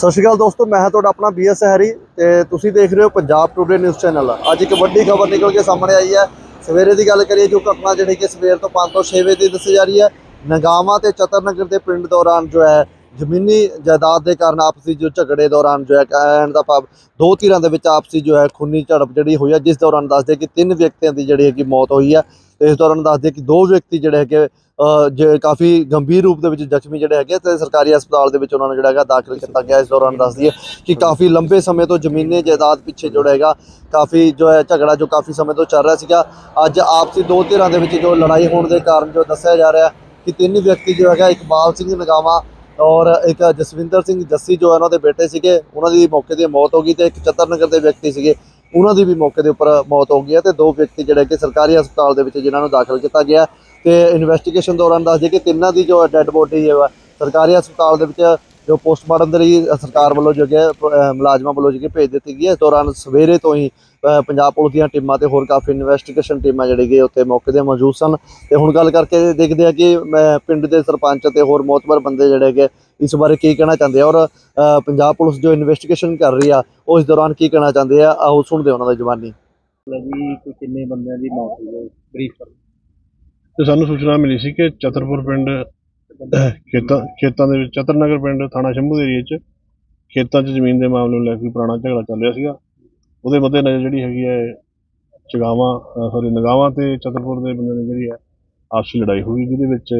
ਸਤਿ ਸ਼੍ਰੀ ਅਕਾਲ ਦੋਸਤੋ, ਮੈਂ ਹਾਂ ਤੁਹਾਡਾ ਆਪਣਾ ਬੀਐਸ ਹੈਰੀ ਤੇ ਤੁਸੀਂ ਦੇਖ ਰਹੇ ਹੋ ਪੰਜਾਬ ਟੂਡੇ ਨਿਊਜ਼ ਚੈਨਲ ਅੱਜ ਇੱਕ ਵੱਡੀ ਖਬਰ ਨਿਕਲ ਕੇ ਸਾਹਮਣੇ ਆਈ ਹੈ। ਸਵੇਰੇ ਦੀ ਗੱਲ ਕਰੀਏ ਜੋ ਘਟਨਾ ਜਿਹੜੀ ਕਿ ਸਵੇਰ ਤੋਂ 5 ਤੋਂ 6 ਵਜੇ ਦੀ ਦੱਸੀ ਜਾ ਰਹੀ ਹੈ ਨਗਾਮਾ ਤੇ ਚਤਰਨਗਰ ਦੇ ਪਿੰਡ ਦੌਰਾਨ ਜੋ ਹੈ, ਜ਼ਮੀਨੀ ਜਾਇਦਾਦ ਦੇ ਕਾਰਨ ਆਪਸੀ ਜੋ ਝਗੜੇ ਦੌਰਾਨ ਜੋ ਹੈ, ਕਹਿਣ ਦਾ ਭਾਵ ਦੋ ਧਿਰਾਂ ਦੇ ਵਿੱਚ ਆਪਸੀ ਜੋ ਹੈ, ਖੂਨੀ ਝੜਪ ਜਿਹੜੀ ਹੋਈ ਹੈ, ਜਿਸ ਦੌਰਾਨ ਦੱਸਦੇ ਕਿ ਤਿੰਨ ਵਿਅਕਤੀਆਂ ਦੀ ਜਿਹੜੀ ਹੈਗੀ ਮੌਤ ਹੋਈ ਹੈ। ਇਸ ਦੌਰਾਨ ਦੱਸਦੇ ਕਿ ਦੋ ਵਿਅਕਤੀ ਜਿਹੜੇ ਹੈਗੇ ਜੇ ਕਾਫੀ ਗੰਭੀਰ ਰੂਪ ਦੇ ਵਿੱਚ ਜ਼ਖਮੀ ਜਿਹੜੇ ਹੈਗੇ ਤੇ ਸਰਕਾਰੀ ਹਸਪਤਾਲ ਦੇ ਵਿੱਚ ਉਹਨਾਂ ਨੂੰ ਜਿਹੜਾ ਹੈਗਾ ਦਾਖਲ ਕੀਤਾ ਗਿਆ। ਇਸ ਦੌਰਾਨ ਦੱਸਦੀ ਹੈ ਕਿ ਕਾਫੀ ਲੰਬੇ ਸਮੇਂ ਤੋਂ ਜ਼ਮੀਨੀ ਜਾਇਦਾਦ ਪਿੱਛੇ ਜਿਹੜਾ ਹੈਗਾ, ਕਾਫੀ ਜੋ ਹੈ ਝਗੜਾ ਜੋ ਕਾਫੀ ਸਮੇਂ ਤੋਂ ਚੱਲ ਰਿਹਾ ਸੀਗਾ। ਅੱਜ ਆਪਸੀ ਦੋ ਧਿਰਾਂ ਦੇ ਵਿੱਚ ਜੋ ਲੜਾਈ ਹੋਣ ਦੇ ਕਾਰਨ ਜੋ ਦੱਸਿਆ ਜਾ ਰਿਹਾ ਕਿ ਤਿੰਨ ਵਿਅਕਤੀ ਜੋ ਹੈਗਾ ਇਕਬਾਲ ਸਿੰਘ ਨਗਾਵਾ ਔਰ ਇੱਕ ਜਸਵਿੰਦਰ ਸਿੰਘ ਜੱਸੀ ਜੋ ਹੈ ਉਹਨਾਂ ਦੇ ਬੇਟੇ ਸੀਗੇ। ਉਹਨਾਂ ਦੀ ਮੌਕੇ ਤੇ ਮੌਤ ਹੋ ਗਈ ਤੇ ਇੱਕ ਚਤਰਨਗਰ ਦੇ ਵਿਅਕਤੀ ਸੀਗੇ। ਉਹਨਾਂ ਦੀ ਵੀ ਮੌਕੇ ਦੇ ਉੱਪਰ ਮੌਤ ਹੋ ਗਈ ਹੈ ਤੇ ਦੋ ਵਿਅਕਤੀ ਜਿਹੜੇ ਕਿ ਸਰਕਾਰੀ ਹਸਪਤਾਲ ਦੇ ਵਿੱਚ ਜਿਨ੍ਹਾਂ ਨੂੰ ਦਾਖਲ ਕੀਤਾ ਗਿਆ ਤੇ ਇਨਵੈਸਟੀਗੇਸ਼ਨ ਦੌਰਾਨ ਦੱਸਦੇ ਕਿ ਤਿੰਨਾਂ ਦੀ ਜੋ ਡੈੱਡ ਬੋਡੀ ਹੈ ਸਰਕਾਰੀ ਹਸਪਤਾਲ ਦੇ ਵਿੱਚ ਜੋ ਪੋਸਟਮਾਰਟਮ ਦੇ ਲਈ ਸਰਕਾਰ ਵੱਲੋਂ ਜੋ ਕਿ ਮੁਲਾਜ਼ਮਾਂ ਵੱਲੋਂ ਜਿਹੜੀ ਭੇਜ ਦਿੱਤੀ ਗਈ ਹੈ। ਇਸ ਦੌਰਾਨ ਸਵੇਰੇ ਤੋਂ ਹੀ ਪੰਜਾਬ ਪੁਲਿਸ ਦੀਆਂ ਟੀਮਾਂ ਤੇ ਹੋਰ ਕਾਫੀ ਇਨਵੈਸਟੀਗੇਸ਼ਨ ਟੀਮਾਂ ਜਿਹੜੀ ਕਿ ਉੱਥੇ ਮੌਕੇ ਤੇ ਮੌਜੂਦ ਸਨ। ਤੇ ਹੁਣ ਗੱਲ ਕਰਕੇ ਦੇਖਦੇ ਆ ਕਿ ਪਿੰਡ ਦੇ ਸਰਪੰਚ ਤੇ ਹੋਰ ਮੋਤਬਰ ਬੰਦੇ ਜਿਹੜੇ ਹੈਗੇ ਇਸ ਬਾਰੇ ਕੀ ਕਹਿਣਾ ਚਾਹੁੰਦੇ ਆ ਔਰ ਪੰਜਾਬ ਪੁਲਿਸ ਜੋ ਇਨਵੈਸਟੀਗੇਸ਼ਨ ਕਰ ਰਹੀ ਆ ਉਹ ਇਸ ਦੌਰਾਨ ਕੀ ਕਹਿਣਾ ਚਾਹੁੰਦੇ ਆ? ਆਓ ਸੁਣਦੇ ਉਹਨਾਂ ਦੀ ਜ਼ੁਬਾਨੀ ਜੀ ਕਿ ਕਿੰਨੇ ਬੰਦਿਆਂ ਦੀ ਮੌਤ ਹੋਈ ਹੈ? ਬਰੀਫ ਕਰੋ। ਤੇ ਸਾਨੂੰ ਸੂਚਨਾ ਮਿਲੀ ਸੀ ਕਿ ਚਤਰਪੁਰ ਪਿੰਡ ਖੇਤਾਂ ਖੇਤਾਂ ਦੇ ਵਿੱਚ ਚਤਰਨਗਰ ਪਿੰਡ ਥਾਣਾ ਸ਼ੰਭੂ ਦੇ ਏਰੀਏ 'ਚ ਖੇਤਾਂ 'ਚ ਜ਼ਮੀਨ ਦੇ ਮਾਮਲੇ ਨੂੰ ਲੈ ਕੇ ਪੁਰਾਣਾ ਝਗੜਾ ਚੱਲ ਰਿਹਾ ਸੀਗਾ। ਉਹਦੇ ਮੱਦੇ ਨਜ਼ਰ ਜਿਹੜੀ ਹੈਗੀ ਹੈ ਚਗਾਵਾਂ ਸੌਰੀ ਨਗਾਵਾਂ ਤੇ ਚਤਰਪੁਰ ਦੇ ਬੰਦੇ ਨੇ ਜਿਹੜੀ ਹੈ ਆਪਸੀ ਲੜਾਈ ਹੋਈ ਜਿਹਦੇ ਵਿੱਚ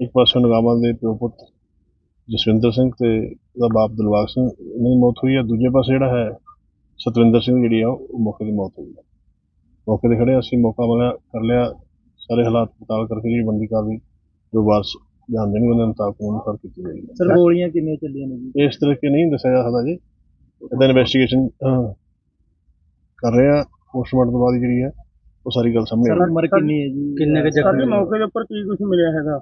ਇੱਕ ਪਾਸੇ ਨਗਾਵਾਂ ਦੇ ਪਿਓ ਪੁੱਤ ਜਸਵਿੰਦਰ ਸਿੰਘ ਤੇ ਉਹਦਾ ਬਾਪ ਦਿਲਬਾਗ ਸਿੰਘ ਇਹਨਾਂ ਦੀ ਮੌਤ ਹੋਈ ਹੈ। ਦੂਜੇ ਪਾਸੇ ਜਿਹੜਾ ਹੈ ਸਤਵਿੰਦਰ ਸਿੰਘ ਜਿਹੜੀ ਆ ਉਹ ਮੌਕੇ ਦੀ ਮੌਤ ਹੋਈ ਹੈ ਮੌਕੇ ਤੇ ਖੜੇ ਅਸੀਂ ਮੌਕਾ ਮਿਲਿਆ ਕਰ ਲਿਆ। ਸਾਰੇ ਹਾਲਾਤ ਪਤਾਲ ਕਰਕੇ ਜਿਹੜੀ ਬੰਦੀ ਕਾਰਵਾਈ ਜੋ ਵਾਰਸ ਜਾਣਦੇ ਨੇ ਉਹਨਾਂ ਮੁਤਾਬਕ ਉਹਨੂੰ ਕਰ ਕੀਤੀ ਜਾਏਗੀ। ਸਰ ਗੋਲੀਆਂ ਕਿੰਨੀਆਂ ਚੱਲੀਆਂ ਨੇ ਜੀ? ਇਸ ਤਰੀਕੇ ਨਹੀਂ ਦੱਸਿਆ ਜਾ ਸਕਦਾ ਜੀ। ਇਹਦਾ ਇਨਵੈਸਟੀਗੇਸ਼ਨ ਕਰ ਰਹੇ ਆ ਪੋਸਟਮਾਰਟਮ ਤੋਂ ਬਾਅਦ ਜਿਹੜੀ ਹੈ ਉਹ ਸਾਰੀ ਗੱਲ ਸਾਹਮਣੇ ਸਰ ਆਉਗੀ ਉਮਰ ਕਿੰਨੀ ਹੈ ਜੀ? ਕਿੰਨੇ ਕੁ ਜ਼ਖਮੀ ਹੋਏ? ਮੌਕੇ ਦੇ ਉੱਪਰ ਕੀ ਕੁਝ ਮਿਲਿਆ ਹੈਗਾ?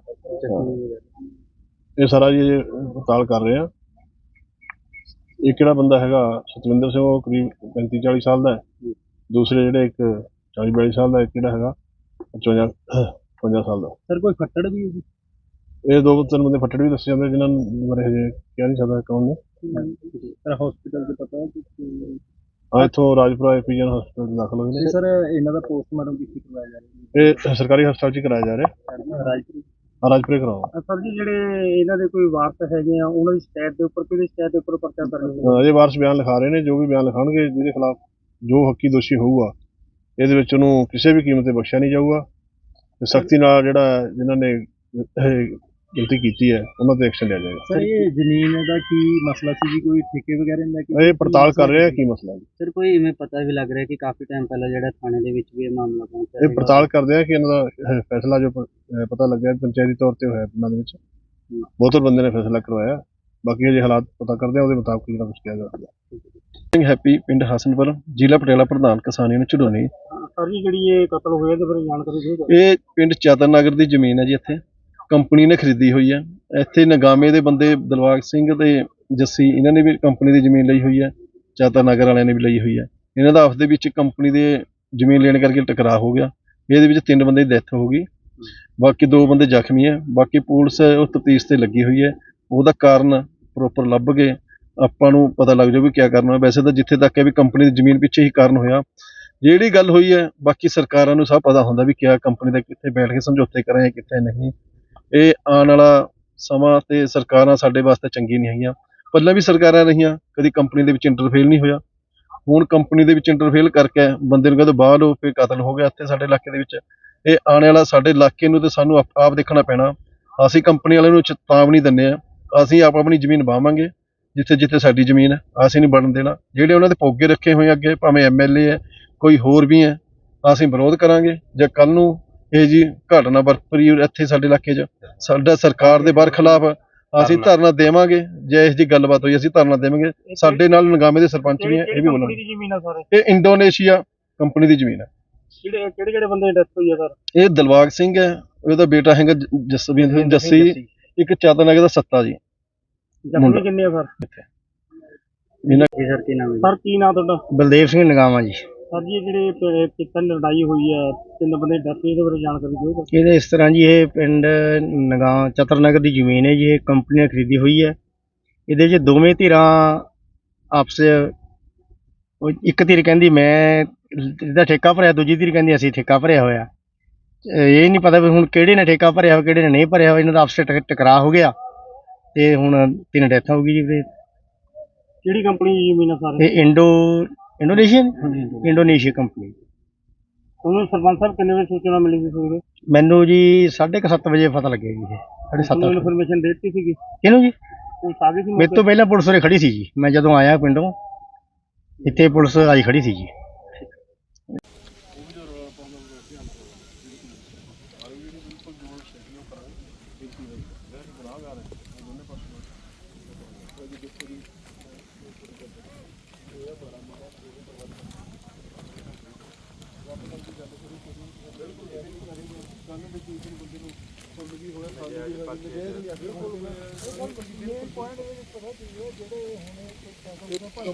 ਇਹ ਸਾਰਾ ਜੀ ਪੜਤਾਲ ਕਰ ਰਹੇ ਆ। ਇਹ ਕਿਹੜਾ ਬੰਦਾ ਹੈਗਾ ਸਤਵਿੰਦਰ ਸਿੰਘ ਉਹ ਕਰੀਬ 35 40 ਸਾਲ ਦਾ ਹੈ। ਦੂਸਰੇ ਜਿਹੜੇ ਇੱਕ 40 42 ਸਾਲ ਦਾ ਇੱਕ ਜਿਹੜਾ ਹੈਗਾ 55 55 ਸਾਲ ਦਾ। ਸਰ ਕੋਈ ਫੱਟੜ ਵੀ ਹੈ ਜੀ? ਇਹ ਦੋ ਤਿੰਨ ਬੰਦੇ ਫੱਟੜ ਵੀ ਦੱਸੇ ਜਾਂਦੇ ਜਿਨ੍ਹਾਂ ਨੂੰ ਬਾਰੇ ਹਜੇ ਕਹਿ ਨਹੀਂ ਸਕਦਾ ਕੌਣ ਨੇ। ਸਰ ਹਸਪੀਟਲ ਦੇ ਪਤਾ ਹੈ ਕਿ ਆ ਇੱਥੋਂ ਰਾਜਪੁਰਾ ਐਪੀਜਨ ਹਸਪਤਾਲ ਚ ਦਾਖਲ ਹੋਏ ਨੇ। ਸਰ ਇਹਨਾਂ ਦਾ ਪੋਸਟਮਾਰਟਮ ਕਿੱਥੇ ਕਰਵਾਇਆ ਜਾ ਰਿਹਾ? ਇਹ ਸਰਕਾਰੀ ਹਸਪਤਾਲ 'ਚ ਹੀ ਕਰਾਇਆ ਜਾ ਰਿਹਾ। ਹੈ ਰਾਜਪੁਰ ਆ ਰਾਜਪੁਰੇ ਕਰਾਓ ਸਰ ਜੀ ਜਿਹੜੇ ਇਹਨਾਂ ਦੇ ਕੋਈ ਵਾਰਸ ਹੈਗੇ ਆ ਉਹਨਾਂ ਦੀ ਸ਼ਿਕਾਇਤ ਦੇ ਉੱਪਰ ਕਿਹਦੀ ਸ਼ਿਕਾਇਤ ਦੇ ਉੱਪਰ ਪਰਚਾ ਦਰਜ ਹੋਇਆ? ਅਜੇ ਵਾਰਸ ਬਿਆਨ ਲਿਖਾ ਰਹੇ ਨੇ ਜੋ ਵੀ ਬਿਆਨ ਲਿਖਾਉਣਗੇ ਜਿਹਦੇ ਖਿਲਾਫ ਜੋ ਹੱਕੀ ਦੋਸ਼ੀ ਹੋਊਗਾ ਇਹਦੇ ਵਿੱਚ ਉਹਨੂੰ ਕਿਸੇ ਵੀ ਕੀਮਤ ਤੇ ਬਖਸ਼ਿਆ ਨਹੀਂ ਜਾਊਗਾ। ਤੇ ਸਖਤੀ ਨਾਲ ਜਿਹੜਾ ਜਿਨ੍ਹਾਂ ਨੇ ਗਲਤੀ ਕੀਤੀ ਹੈ ਉਹਨਾਂ ਤੇ ਐਕਸ਼ਨ ਲਿਆ ਜਾਏਗਾ। ਸਰ ਇਹ ਜ਼ਮੀਨ ਦਾ ਕੀ ਮਸਲਾ ਸੀ ਜੀ? ਕੋਈ ਠੇਕੇ ਵਗੈਰਾ ਦਾ ਕਿ ਇਹ ਪੜਤਾਲ ਕਰ ਰਹੇ ਆ ਕੀ ਮਸਲਾ ਹੈ ਸਰ ਕੋਈ ਇਵੇਂ ਪਤਾ ਵੀ ਲੱਗ ਰਿਹਾ ਕਿ ਕਾਫੀ ਟਾਈਮ ਪਹਿਲਾਂ ਜਿਹੜਾ ਥਾਣੇ ਦੇ ਵਿੱਚ ਵੀ ਇਹ ਮਾਮਲਾ ਪਹੁੰਚਿਆ ਇਹ ਪੜਤਾਲ ਕਰਦੇ ਆ ਕਿ ਇਹਨਾਂ ਦਾ ਫੈਸਲਾ ਜੋ ਪਤਾ ਲੱਗਿਆ ਪੰਚਾਇਤੀ ਤੌਰ ਤੇ ਹੋਇਆ ਪਿੰਡਾਂ ਦੇ ਵਿੱਚ। ਬਹੁਤਰ ਬੰਦੇ ਨੇ ਫੈਸਲਾ ਕਰਵਾਇਆ। ਬਾਕੀ ਅਜੇ ਹਾਲਾਤ ਪਤਾ ਕਰਦੇ ਆ ਉਹਦੇ ਮੁਤਾਬਕ ਜਿਹੜਾ ਕੁਝ ਕਿਹਾ ਜਾਵੇਗਾ ਸਿੰਘ ਹੈਪੀ ਪਿੰਡ ਹਸਨਪੁਰ ਜ਼ਿਲ੍ਹਾ ਪਟਿਆਲਾ ਪ੍ਰਧਾਨ ਕਿਸਾਨ ਯੂਨੀਅਨ ਝੁਡੋਨੀ ਸਰ ਜੀ ਜਿਹੜੀ ਇਹ ਕਤਲ ਹੋਇਆ ਤੇ ਫਿਰ ਜਾਣਕਾਰੀ ਦਿਓ। ਇਹ ਪਿੰਡ ਚਾਤਰਨਗਰ ਦੀ ਜ਼ਮੀਨ ਹੈ ਜੀ ਇੱਥੇ। ਕੰਪਨੀ ਨੇ ਖਰੀਦੀ ਹੋਈ ਹੈ। ਇੱਥੇ ਨਗਾਮੇ ਦੇ ਬੰਦੇ ਦਿਲਵਾਗ ਸਿੰਘ ਤੇ ਜੱਸੀ, ਇਹਨਾਂ ਨੇ ਵੀ ਕੰਪਨੀ ਦੀ ਜ਼ਮੀਨ ਲਈ ਹੋਈ ਹੈ। ਚਾਤਾ ਨਗਰ ਵਾਲਿਆਂ ਨੇ ਵੀ ਲਈ ਹੋਈ ਹੈ। ਇਹਨਾਂ ਦਾ ਆਪਸ ਦੇ ਵਿੱਚ ਕੰਪਨੀ ਦੇ ਜ਼ਮੀਨ ਲੈਣ ਕਰਕੇ ਟਕਰਾਅ ਹੋ ਗਿਆ। ਇਹਦੇ ਵਿੱਚ ਤਿੰਨ ਬੰਦੇ ਦੀ ਡੈਥ ਹੋ ਗਈ। ਬਾਕੀ ਦੋ ਬੰਦੇ ਜ਼ਖਮੀ ਹੈ। ਬਾਕੀ ਪੁਲਿਸ ਉਹ ਤਫਤੀਸ਼ ਤੇ ਲੱਗੀ ਹੋਈ ਹੈ। ਉਹਦਾ ਕਾਰਨ ਪ੍ਰੋਪਰ ਲੱਭ ਕੇ ਆਪਾਂ ਨੂੰ ਪਤਾ ਲੱਗ ਜਾਊ ਵੀ ਕੀ ਕਰਨਾ ਵੈਸੇ ਤਾਂ ਜਿੱਥੇ ਤੱਕ ਹੈ ਵੀ ਕੰਪਨੀ ਦੀ ਜ਼ਮੀਨ ਪਿੱਛੇ ਹੀ ਕਾਰਨ ਹੋਇਆ। ਜਿਹੜੀ ਗੱਲ ਹੋਈ ਹੈ, ਬਾਕੀ ਸਰਕਾਰਾਂ ਨੂੰ ਸਭ ਪਤਾ ਹੁੰਦਾ ਵੀ ਕਿਆ ਕੰਪਨੀ ਦਾ ਕਿੱਥੇ ਬੈਠ ਕੇ ਸਮਝੌਤੇ ਕਰਾਂ ਜਾਂ ਕਿੱਥੇ ਨਹੀਂ। ਇਹ ਆਉਣ ਵਾਲਾ ਸਮਾਂ ਤੇ ਸਰਕਾਰਾਂ ਸਾਡੇ ਵਾਸਤੇ ਚੰਗੀ ਨਹੀਂ ਹੈਗੀਆਂ। ਪਹਿਲਾਂ ਵੀ ਸਰਕਾਰਾਂ ਰਹੀਆਂ, ਕਦੀ ਕੰਪਨੀ ਦੇ ਵਿੱਚ ਇੰਟਰਫੇਲ ਨਹੀਂ ਹੋਇਆ। ਹੁਣ ਕੰਪਨੀ ਦੇ ਵਿੱਚ ਇੰਟਰਫੇਲ ਕਰਕੇ ਬੰਦੇ ਨੂੰ ਕਹਿੰਦੇ ਬਾਹਰ ਹੋ ਫਿਰ ਕਤਲ ਹੋ ਗਿਆ ਇੱਥੇ ਸਾਡੇ ਇਲਾਕੇ ਦੇ ਵਿੱਚ। ਇਹ ਆਉਣ ਵਾਲਾ ਸਾਡੇ ਇਲਾਕੇ ਨੂੰ ਤੇ ਸਾਨੂੰ ਆਪ ਆਪ ਦੇਖਣਾ ਪੈਣਾ। ਅਸੀਂ ਕੰਪਨੀ ਵਾਲਿਆਂ ਨੂੰ ਚੇਤਾਵਨੀ ਦਿੰਦੇ ਆ ਅਸੀਂ ਆਪ ਆਪਣੀ ਜ਼ਮੀਨ ਵਾਵਾਂਗੇ ਜਿੱਥੇ ਜਿੱਥੇ ਸਾਡੀ ਜ਼ਮੀਨ ਹੈ। ਅਸੀਂ ਨਹੀਂ ਬਣਨ ਦੇਣਾ। ਜਿਹੜੇ ਉਹਨਾਂ ਦੇ ਪੋਗੇ ਰੱਖੇ ਹੋਏ ਅੱਗੇ, ਭਾਵੇਂ ਐਮਐਲਏ ਹੈ, ਕੋਈ ਹੋਰ ਵੀ ਹੈ, ਅਸੀਂ ਵਿਰੋਧ ਕਰਾਂਗੇ। ਜੇ ਕੱਲ ਨੂੰ ਇਹ ਜੀ ਘਟਨਾ ਵਾਪਰੀ ਇੱਥੇ ਸਾਡੇ ਇਲਾਕੇ 'ਚ। ਸਾਡਾ ਸਰਕਾਰ ਦੇ ਬਾਰ ਖਿਲਾਫ ਅਸੀਂ ਧਰਨਾ। ਦੇਵਾਂਗੇ। ਜੇ ਇਸ ਜੀ ਗੱਲਬਾਤ ਹੋਈ ਅਸੀਂ ਧਰਨਾ ਦੇਵਾਂਗੇ। ਸਾਡੇ ਨਾਲ ਨਗਾਮੇ ਦੇ ਸਰਪੰਚ ਵੀ ਹੈ ਇਹ ਵੀ ਬੋਲਣਗੇ। ਦੀ ਜ਼ਮੀਨ ਇਹ ਇੰਡੋਨੇਸ਼ੀਆ ਕੰਪਨੀ ਦੀ ਜ਼ਮੀਨ ਹੈ ਕਿਹੜੇ ਕਿਹੜੇ ਕਿਹੜੇ ਬੰਦੇ ਦੀ ਡੈਥ ਹੋਈ ਆ ਸਰ? ਇਹ ਦਿਲਬਾਗ ਸਿੰਘ ਹੈ। ਉਹਦਾ ਬੇਟਾ ਹੈਗਾ ਜ- ਜਸਵੀਰ ਸਿੰਘ ਜੱਸੀ। ਇੱਕ ਚਾਤਨਗਰ ਦਾ ਸੱਤਾ ਜੀ। ਮੁੰਡਾ। ਕਿੰਨੇ ਆ ਸਰ? ਇਹਨਾਂ ਸਰ ਕੀ ਨਾਮ ਹੈ ਸਰ ਕੀ ਨਾਂ ਤੁਹਾਡਾ? ਬਲਦੇਵ ਸਿੰਘ ਨਗਾਵਾ ਜੀ। ਸਰ ਜੀ ਜਿਹੜੇ ਪ- ਪਿੱਤਲ ਲੜਾਈ ਹੋਈ ਹੈ ਤਿੰਨ ਬੰਦੇ ਹੋਈ ਇਹਦੇ ਬਾਰੇ ਜਾਣਕਾਰੀ ਦਿਓ ਇਹਦੇ ਇਸ ਤਰ੍ਹਾਂ ਜੀ ਇਹ ਪਿੰਡ ਨਗਾ ਚਤਰਨਗਰ ਦੀ ਜ਼ਮੀਨ ਹੈ ਜੀ ਇਹ ਕੰਪਨੀ ਨੇ ਖਰੀਦੀ ਹੋਈ ਹੈ। ਇਹਦੇ 'ਚ ਦੋਵੇਂ ਧਿਰਾਂ ਆਪਸ 'ਚ ਉਹ ਇੱਕ ਧਿਰ ਕਹਿੰਦੀ ਮੈਂ ਇਹਦਾ ਠੇਕਾ ਭਰਿਆ ਦੂਜੀ ਧਿਰ ਕਹਿੰਦੀ ਅਸੀਂ ਠੇਕਾ ਭਰਿਆ ਹੋਇਆ ਇਹ ਨਹੀਂ ਪਤਾ ਵੀ ਹੁਣ ਕਿਹੜੇ ਨੇ ਠੇਕਾ ਭਰਿਆ ਹੋਇਆ ਕਿਹੜੇ ਨੇ ਨਹੀਂ ਭਰਿਆ ਹੋਇਆ ਇਹਨਾਂ ਦਾ ਆਪਸ 'ਚ ਟਕ- ਟਕਰਾਅ ਹੋ ਗਿਆ। ਤੇ ਹੁਣ ਤਿੰਨ ਡੈਥਾਂ ਹੋ ਗਈ ਜੀ ਕਿਹੜੀ ਕੰਪਨੀ ਦੀ ਜ਼ਮੀਨ ਸਾਰੇ? ਇਹ ਇੰਡੋ ਇੰਡੋਨੇਸ਼ੀਆ ਹਾਂਜੀ, ਹਾਂਜੀ। ਇੰਡੋਨੇਸ਼ੀਆ ਕੰਪਨੀ ਤੁਹਾਨੂੰ ਸਰਪੰਚ ਸਾਹਿਬ ਕਿੰਨੇ ਵਜੇ ਸੂਚਨਾ ਮਿਲੀ ਸੀ ਸਵੇਰੇ? ਮੈਨੂੰ ਜੀ 7:30 ਵਜੇ ਪਤਾ ਲੱਗਿਆ ਜੀ ਇਹ। ਸਾਢੇ ਸੱਤ ਤੁਹਾਨੂੰ ਅੱਠ। ਇਨਫੋਰਮੇਸ਼ਨ ਦਿੱਤੀ ਸੀਗੀ? ਕਿਹਨੂੰ ਜੀ? ਕੋਈ ਸਾਗੀ ਸੀ ਮੇਰੇ ਤੋਂ? ਪਹਿਲਾਂ ਪੁਲਿਸ ਉਰੇ ਖੜੀ ਸੀ ਜੀ। ਮੈਂ ਜਦੋਂ ਆਇਆ ਪਿੰਡੋਂ ਇੱਥੇ ਪੁਲਿਸ ਆਈ ਖੜੀ ਸੀ ਜੀ। ਬਿਲਕੁਲ ਇਹ ਪੁਆਇੰਟ ਇਹ ਪਤਾ ਕੀ ਹੈ ਜਿਹੜੇ ਹੁਣ ਇੱਕ ਪੈਸਾ